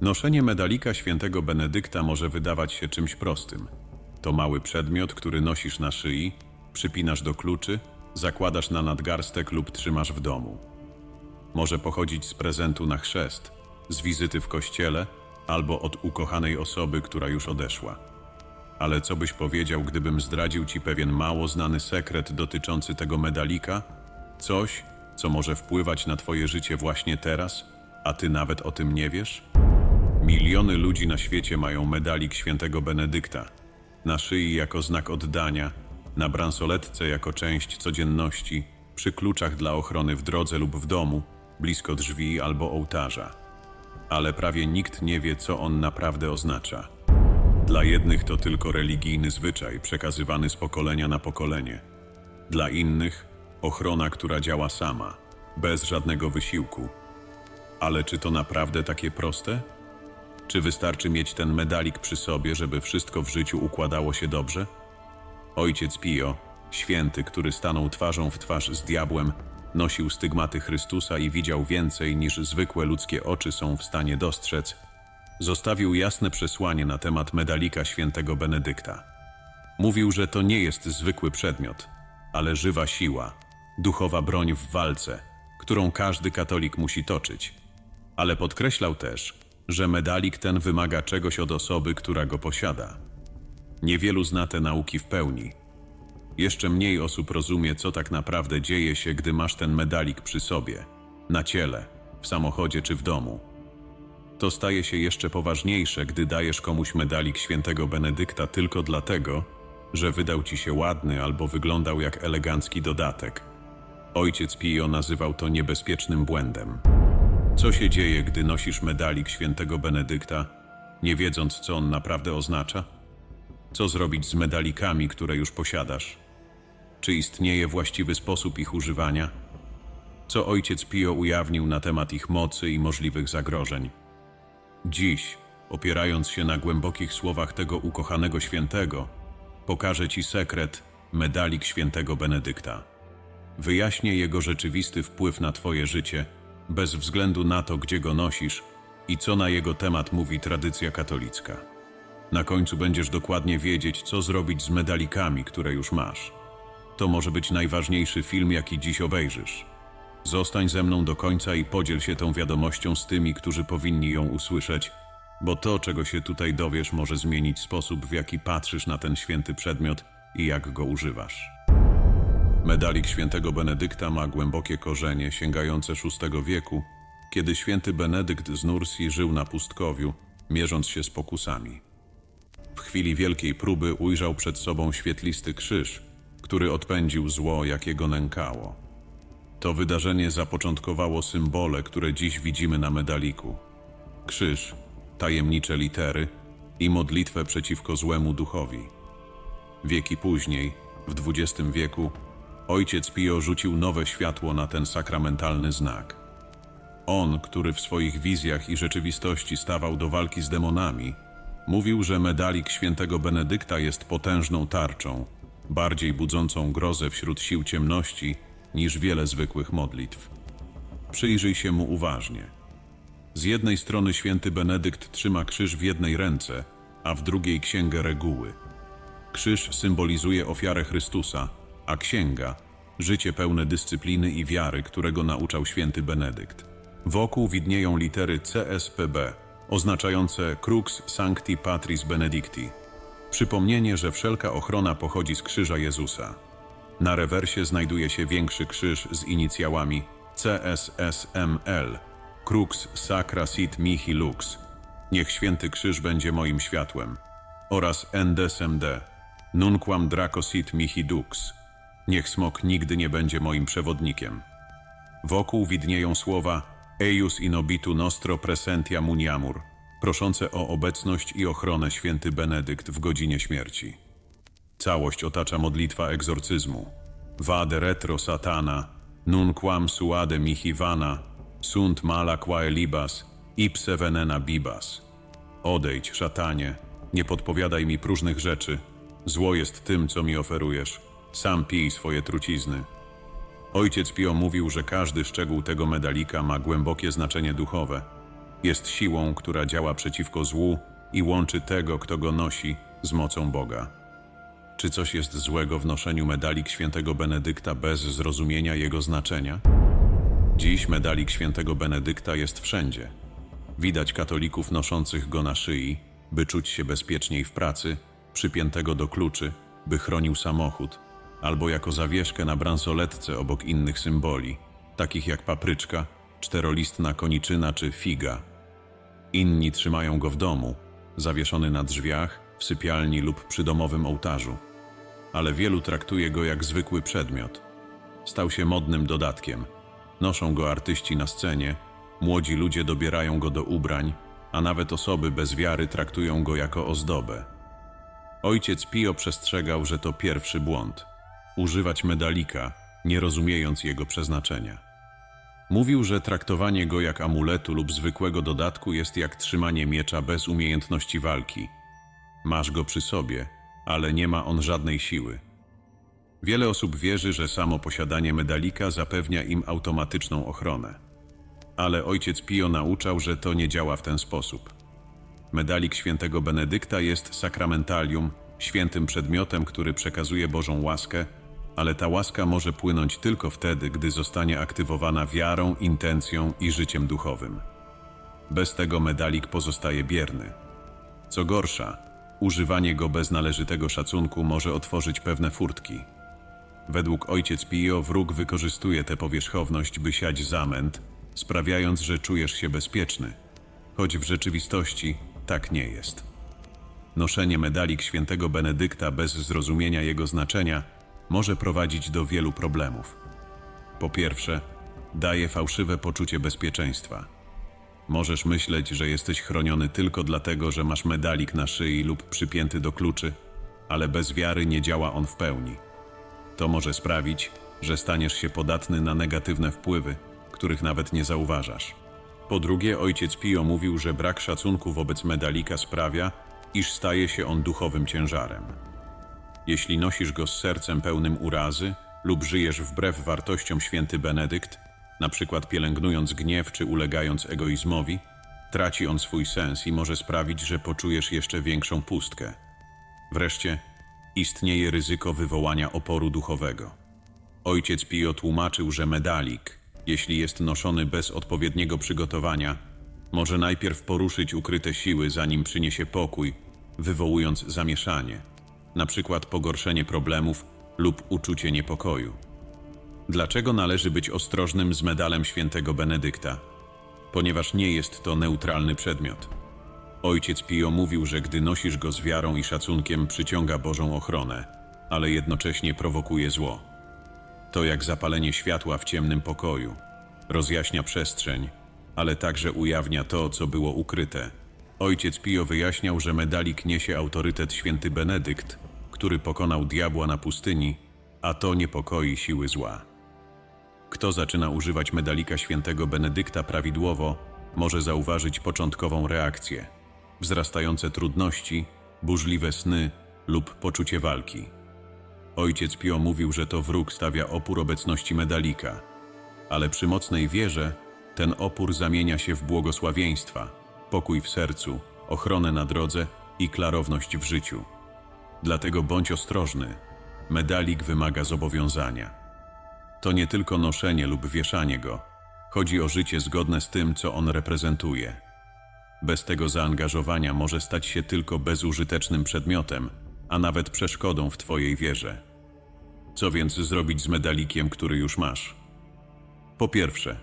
Noszenie medalika świętego Benedykta może wydawać się czymś prostym. To mały przedmiot, który nosisz na szyi, przypinasz do kluczy, zakładasz na nadgarstek lub trzymasz w domu. Może pochodzić z prezentu na chrzest, z wizyty w kościele albo od ukochanej osoby, która już odeszła. Ale co byś powiedział, gdybym zdradził ci pewien mało znany sekret dotyczący tego medalika? Coś, co może wpływać na twoje życie właśnie teraz, a ty nawet o tym nie wiesz? Miliony ludzi na świecie mają medalik świętego Benedykta. Na szyi jako znak oddania, na bransoletce jako część codzienności, przy kluczach dla ochrony w drodze lub w domu, blisko drzwi albo ołtarza. Ale prawie nikt nie wie, co on naprawdę oznacza. Dla jednych to tylko religijny zwyczaj przekazywany z pokolenia na pokolenie. Dla innych ochrona, która działa sama, bez żadnego wysiłku. Ale czy to naprawdę takie proste? Czy wystarczy mieć ten medalik przy sobie, żeby wszystko w życiu układało się dobrze? Ojciec Pio, święty, który stanął twarzą w twarz z diabłem, nosił stygmaty Chrystusa i widział więcej niż zwykłe ludzkie oczy są w stanie dostrzec, zostawił jasne przesłanie na temat medalika świętego Benedykta. Mówił, że to nie jest zwykły przedmiot, ale żywa siła, duchowa broń w walce, którą każdy katolik musi toczyć. Ale podkreślał też, że medalik ten wymaga czegoś od osoby, która go posiada. Niewielu zna te nauki w pełni. Jeszcze mniej osób rozumie, co tak naprawdę dzieje się, gdy masz ten medalik przy sobie, na ciele, w samochodzie czy w domu. To staje się jeszcze poważniejsze, gdy dajesz komuś medalik świętego Benedykta tylko dlatego, że wydał ci się ładny albo wyglądał jak elegancki dodatek. Ojciec Pio nazywał to niebezpiecznym błędem. Co się dzieje, gdy nosisz medalik świętego Benedykta, nie wiedząc, co on naprawdę oznacza? Co zrobić z medalikami, które już posiadasz? Czy istnieje właściwy sposób ich używania? Co ojciec Pio ujawnił na temat ich mocy i możliwych zagrożeń? Dziś, opierając się na głębokich słowach tego ukochanego świętego, pokażę Ci sekret medalik świętego Benedykta. Wyjaśnię jego rzeczywisty wpływ na Twoje życie, bez względu na to, gdzie go nosisz i co na jego temat mówi tradycja katolicka. Na końcu będziesz dokładnie wiedzieć, co zrobić z medalikami, które już masz. To może być najważniejszy film, jaki dziś obejrzysz. Zostań ze mną do końca i podziel się tą wiadomością z tymi, którzy powinni ją usłyszeć, bo to, czego się tutaj dowiesz, może zmienić sposób, w jaki patrzysz na ten święty przedmiot i jak go używasz. Medalik świętego Benedykta ma głębokie korzenie sięgające VI wieku, kiedy święty Benedykt z Nursi żył na pustkowiu, mierząc się z pokusami. W chwili wielkiej próby ujrzał przed sobą świetlisty krzyż, który odpędził zło, jakie go nękało. To wydarzenie zapoczątkowało symbole, które dziś widzimy na medaliku. Krzyż, tajemnicze litery i modlitwę przeciwko złemu duchowi. Wieki później, w XX wieku, ojciec Pio rzucił nowe światło na ten sakramentalny znak. On, który w swoich wizjach i rzeczywistości stawał do walki z demonami, mówił, że medalik świętego Benedykta jest potężną tarczą, bardziej budzącą grozę wśród sił ciemności niż wiele zwykłych modlitw. Przyjrzyj się mu uważnie. Z jednej strony święty Benedykt trzyma krzyż w jednej ręce, a w drugiej księgę reguły. Krzyż symbolizuje ofiarę Chrystusa, a księga życie pełne dyscypliny i wiary, którego nauczał święty Benedykt. Wokół widnieją litery CSPB, oznaczające Crux Sancti Patris Benedicti. Przypomnienie, że wszelka ochrona pochodzi z krzyża Jezusa. Na rewersie znajduje się większy krzyż z inicjałami CSSML, Crux Sacra Sit Mihi Lux. Niech święty krzyż będzie moim światłem. Oraz NDSMD, Nunquam Draco Sit Dux. Niech smok nigdy nie będzie moim przewodnikiem. Wokół widnieją słowa Eius in obitu nostro presentia muniamur, proszące o obecność i ochronę święty Benedykt w godzinie śmierci. Całość otacza modlitwa egzorcyzmu. Vade retro satana, nunquam suade mihi vana, sunt mala quae libas, ipse venena bibas. Odejdź, szatanie, nie podpowiadaj mi próżnych rzeczy. Zło jest tym, co mi oferujesz. Sam pij swoje trucizny. Ojciec Pio mówił, że każdy szczegół tego medalika ma głębokie znaczenie duchowe. Jest siłą, która działa przeciwko złu i łączy tego, kto go nosi, z mocą Boga. Czy coś jest złego w noszeniu medalik świętego Benedykta bez zrozumienia jego znaczenia? Dziś medalik świętego Benedykta jest wszędzie. Widać katolików noszących go na szyi, by czuć się bezpieczniej w pracy, przypiętego do kluczy, by chronił samochód, albo jako zawieszkę na bransoletce obok innych symboli, takich jak papryczka, czterolistna koniczyna czy figa. Inni trzymają go w domu, zawieszony na drzwiach, w sypialni lub przy domowym ołtarzu. Ale wielu traktuje go jak zwykły przedmiot. Stał się modnym dodatkiem. Noszą go artyści na scenie, młodzi ludzie dobierają go do ubrań, a nawet osoby bez wiary traktują go jako ozdobę. Ojciec Pio przestrzegał, że to pierwszy błąd. Używać medalika, nie rozumiejąc jego przeznaczenia. Mówił, że traktowanie go jak amuletu lub zwykłego dodatku jest jak trzymanie miecza bez umiejętności walki. Masz go przy sobie, ale nie ma on żadnej siły. Wiele osób wierzy, że samo posiadanie medalika zapewnia im automatyczną ochronę. Ale ojciec Pio nauczał, że to nie działa w ten sposób. Medalik świętego Benedykta jest sakramentalium, świętym przedmiotem, który przekazuje Bożą łaskę, ale ta łaska może płynąć tylko wtedy, gdy zostanie aktywowana wiarą, intencją i życiem duchowym. Bez tego medalik pozostaje bierny. Co gorsza, używanie go bez należytego szacunku może otworzyć pewne furtki. Według ojciec Pio wróg wykorzystuje tę powierzchowność, by siać zamęt, sprawiając, że czujesz się bezpieczny, choć w rzeczywistości tak nie jest. Noszenie medalik świętego Benedykta bez zrozumienia jego znaczenia może prowadzić do wielu problemów. Po pierwsze, daje fałszywe poczucie bezpieczeństwa. Możesz myśleć, że jesteś chroniony tylko dlatego, że masz medalik na szyi lub przypięty do kluczy, ale bez wiary nie działa on w pełni. To może sprawić, że staniesz się podatny na negatywne wpływy, których nawet nie zauważasz. Po drugie, ojciec Pio mówił, że brak szacunku wobec medalika sprawia, iż staje się on duchowym ciężarem. Jeśli nosisz go z sercem pełnym urazy lub żyjesz wbrew wartościom święty Benedykt, na przykład pielęgnując gniew czy ulegając egoizmowi, traci on swój sens i może sprawić, że poczujesz jeszcze większą pustkę. Wreszcie, istnieje ryzyko wywołania oporu duchowego. Ojciec Pio tłumaczył, że medalik, jeśli jest noszony bez odpowiedniego przygotowania, może najpierw poruszyć ukryte siły, zanim przyniesie pokój, wywołując zamieszanie, przykład pogorszenie problemów lub uczucie niepokoju. Dlaczego należy być ostrożnym z medalem świętego Benedykta? Ponieważ nie jest to neutralny przedmiot. Ojciec Pio mówił, że gdy nosisz go z wiarą i szacunkiem, przyciąga Bożą ochronę, ale jednocześnie prowokuje zło. To jak zapalenie światła w ciemnym pokoju. Rozjaśnia przestrzeń, ale także ujawnia to, co było ukryte. Ojciec Pio wyjaśniał, że medalik niesie autorytet święty Benedykt, który pokonał diabła na pustyni, a to niepokoi siły zła. Kto zaczyna używać medalika świętego Benedykta prawidłowo, może zauważyć początkową reakcję, wzrastające trudności, burzliwe sny lub poczucie walki. Ojciec Pio mówił, że to wróg stawia opór obecności medalika, ale przy mocnej wierze ten opór zamienia się w błogosławieństwa, pokój w sercu, ochronę na drodze i klarowność w życiu. Dlatego bądź ostrożny. Medalik wymaga zobowiązania. To nie tylko noszenie lub wieszanie go. Chodzi o życie zgodne z tym, co on reprezentuje. Bez tego zaangażowania może stać się tylko bezużytecznym przedmiotem, a nawet przeszkodą w Twojej wierze. Co więc zrobić z medalikiem, który już masz? Po pierwsze,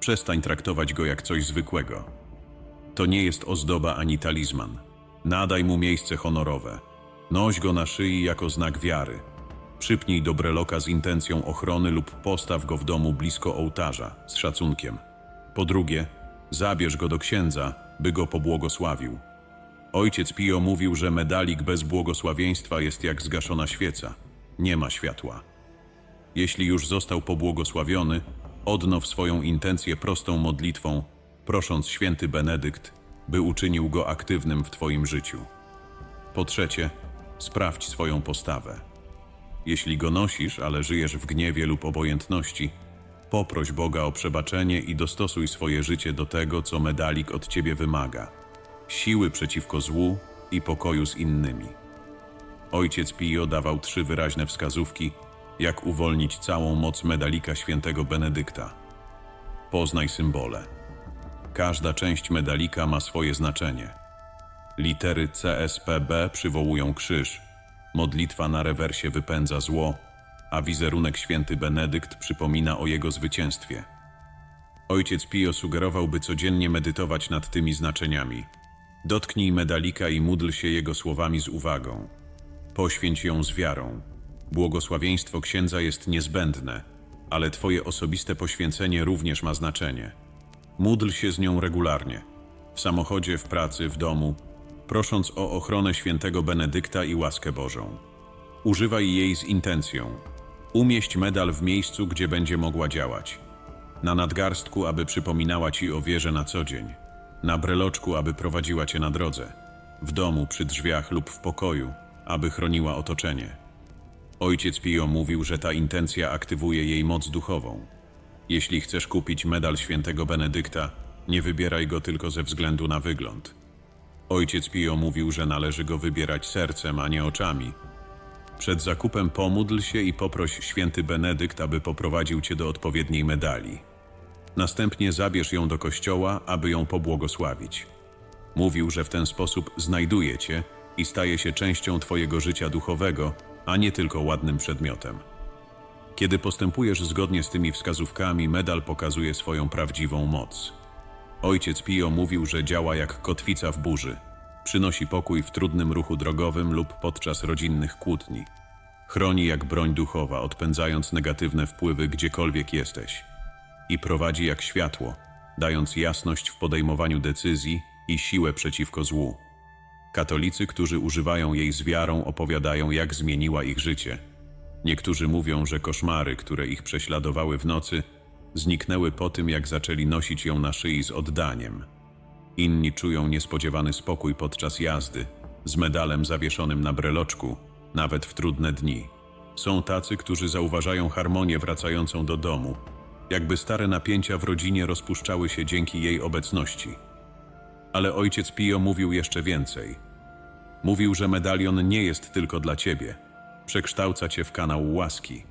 przestań traktować go jak coś zwykłego. To nie jest ozdoba ani talizman. Nadaj mu miejsce honorowe. Noś go na szyi jako znak wiary. Przypnij do breloka z intencją ochrony lub postaw go w domu blisko ołtarza, z szacunkiem. Po drugie, zabierz go do księdza, by go pobłogosławił. Ojciec Pio mówił, że medalik bez błogosławieństwa jest jak zgaszona świeca. Nie ma światła. Jeśli już został pobłogosławiony, odnow swoją intencję prostą modlitwą, prosząc święty Benedykt, by uczynił go aktywnym w Twoim życiu. Po trzecie, sprawdź swoją postawę. Jeśli go nosisz, ale żyjesz w gniewie lub obojętności, poproś Boga o przebaczenie i dostosuj swoje życie do tego, co medalik od ciebie wymaga. Siły przeciwko złu i pokoju z innymi. Ojciec Pio dawał trzy wyraźne wskazówki, jak uwolnić całą moc medalika świętego Benedykta. Poznaj symbole. Każda część medalika ma swoje znaczenie. Litery CSPB przywołują krzyż, modlitwa na rewersie wypędza zło, a wizerunek święty Benedykt przypomina o jego zwycięstwie. Ojciec Pio sugerował, by codziennie medytować nad tymi znaczeniami. Dotknij medalika i módl się jego słowami z uwagą. Poświęć ją z wiarą. Błogosławieństwo księdza jest niezbędne, ale Twoje osobiste poświęcenie również ma znaczenie. Módl się z nią regularnie, w samochodzie, w pracy, w domu, prosząc o ochronę świętego Benedykta i łaskę Bożą. Używaj jej z intencją. Umieść medal w miejscu, gdzie będzie mogła działać. Na nadgarstku, aby przypominała Ci o wierze na co dzień. Na breloczku, aby prowadziła Cię na drodze. W domu, przy drzwiach lub w pokoju, aby chroniła otoczenie. Ojciec Pio mówił, że ta intencja aktywuje jej moc duchową. Jeśli chcesz kupić medal świętego Benedykta, nie wybieraj go tylko ze względu na wygląd. Ojciec Pio mówił, że należy go wybierać sercem, a nie oczami. Przed zakupem pomódl się i poproś święty Benedykt, aby poprowadził cię do odpowiedniej medali. Następnie zabierz ją do kościoła, aby ją pobłogosławić. Mówił, że w ten sposób znajduje cię i staje się częścią twojego życia duchowego, a nie tylko ładnym przedmiotem. Kiedy postępujesz zgodnie z tymi wskazówkami, medal pokazuje swoją prawdziwą moc. Ojciec Pio mówił, że działa jak kotwica w burzy. Przynosi pokój w trudnym ruchu drogowym lub podczas rodzinnych kłótni. Chroni jak broń duchowa, odpędzając negatywne wpływy gdziekolwiek jesteś. I prowadzi jak światło, dając jasność w podejmowaniu decyzji i siłę przeciwko złu. Katolicy, którzy używają jej z wiarą, opowiadają, jak zmieniła ich życie. Niektórzy mówią, że koszmary, które ich prześladowały w nocy, zniknęły po tym, jak zaczęli nosić ją na szyi z oddaniem. Inni czują niespodziewany spokój podczas jazdy, z medalem zawieszonym na breloczku, nawet w trudne dni. Są tacy, którzy zauważają harmonię wracającą do domu, jakby stare napięcia w rodzinie rozpuszczały się dzięki jej obecności. Ale ojciec Pio mówił jeszcze więcej. Mówił, że medalion nie jest tylko dla ciebie, przekształca cię w kanał łaski.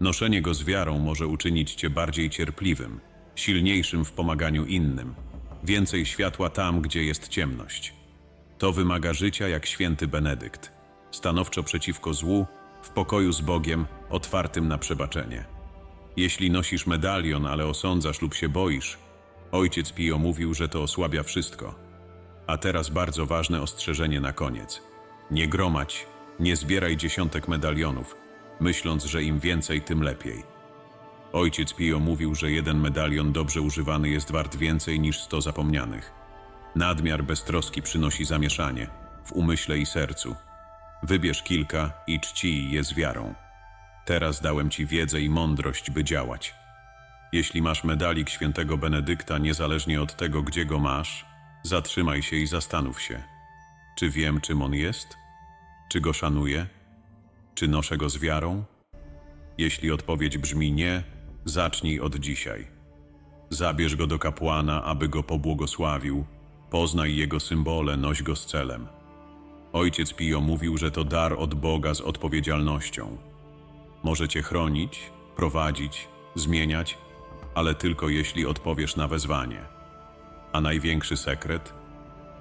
Noszenie go z wiarą może uczynić cię bardziej cierpliwym, silniejszym w pomaganiu innym, więcej światła tam, gdzie jest ciemność. To wymaga życia jak święty Benedykt, stanowczo przeciwko złu, w pokoju z Bogiem, otwartym na przebaczenie. Jeśli nosisz medalion, ale osądzasz lub się boisz, ojciec Pio mówił, że to osłabia wszystko. A teraz bardzo ważne ostrzeżenie na koniec. Nie gromadź, nie zbieraj dziesiątek medalionów, myśląc, że im więcej, tym lepiej. Ojciec Pio mówił, że jeden medalion dobrze używany jest wart więcej niż sto zapomnianych. Nadmiar beztroski przynosi zamieszanie w umyśle i sercu. Wybierz kilka i czcij je z wiarą. Teraz dałem ci wiedzę i mądrość, by działać. Jeśli masz medalik świętego Benedykta, niezależnie od tego, gdzie go masz, zatrzymaj się i zastanów się. Czy wiem, czym on jest? Czy go szanuję? Czy noszę go z wiarą? Jeśli odpowiedź brzmi nie, zacznij od dzisiaj. Zabierz go do kapłana, aby go pobłogosławił, poznaj jego symbole, noś go z celem. Ojciec Pio mówił, że to dar od Boga z odpowiedzialnością. Może cię chronić, prowadzić, zmieniać, ale tylko jeśli odpowiesz na wezwanie. A największy sekret?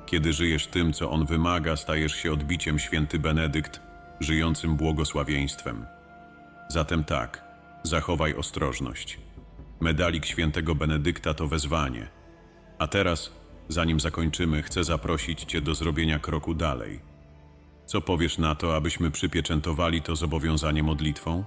Kiedy żyjesz tym, co on wymaga, stajesz się odbiciem święty Benedykt, żyjącym błogosławieństwem. Zatem tak, zachowaj ostrożność. Medalik świętego Benedykta to wezwanie. A teraz, zanim zakończymy, chcę zaprosić Cię do zrobienia kroku dalej. Co powiesz na to, abyśmy przypieczętowali to zobowiązanie modlitwą?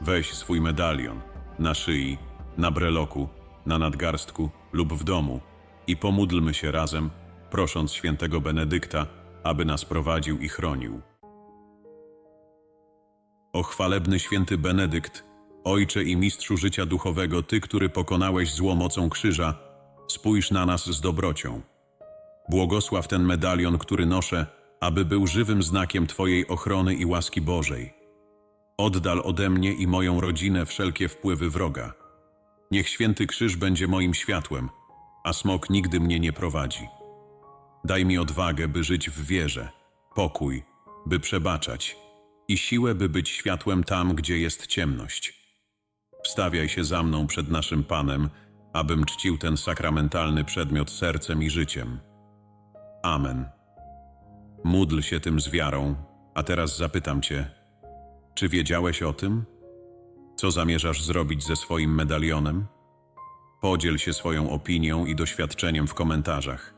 Weź swój medalion na szyi, na breloku, na nadgarstku lub w domu i pomódlmy się razem, prosząc świętego Benedykta, aby nas prowadził i chronił. O chwalebny święty Benedykt, Ojcze i Mistrzu życia duchowego, Ty, który pokonałeś zło mocą krzyża, spójrz na nas z dobrocią. Błogosław ten medalion, który noszę, aby był żywym znakiem Twojej ochrony i łaski Bożej. Oddal ode mnie i moją rodzinę wszelkie wpływy wroga. Niech święty krzyż będzie moim światłem, a smok nigdy mnie nie prowadzi. Daj mi odwagę, by żyć w wierze, pokój, by przebaczać i siłę, by być światłem tam, gdzie jest ciemność. Wstawiaj się za mną przed naszym Panem, abym czcił ten sakramentalny przedmiot sercem i życiem. Amen. Módl się tym z wiarą, a teraz zapytam Cię, czy wiedziałeś o tym? Co zamierzasz zrobić ze swoim medalionem? Podziel się swoją opinią i doświadczeniem w komentarzach.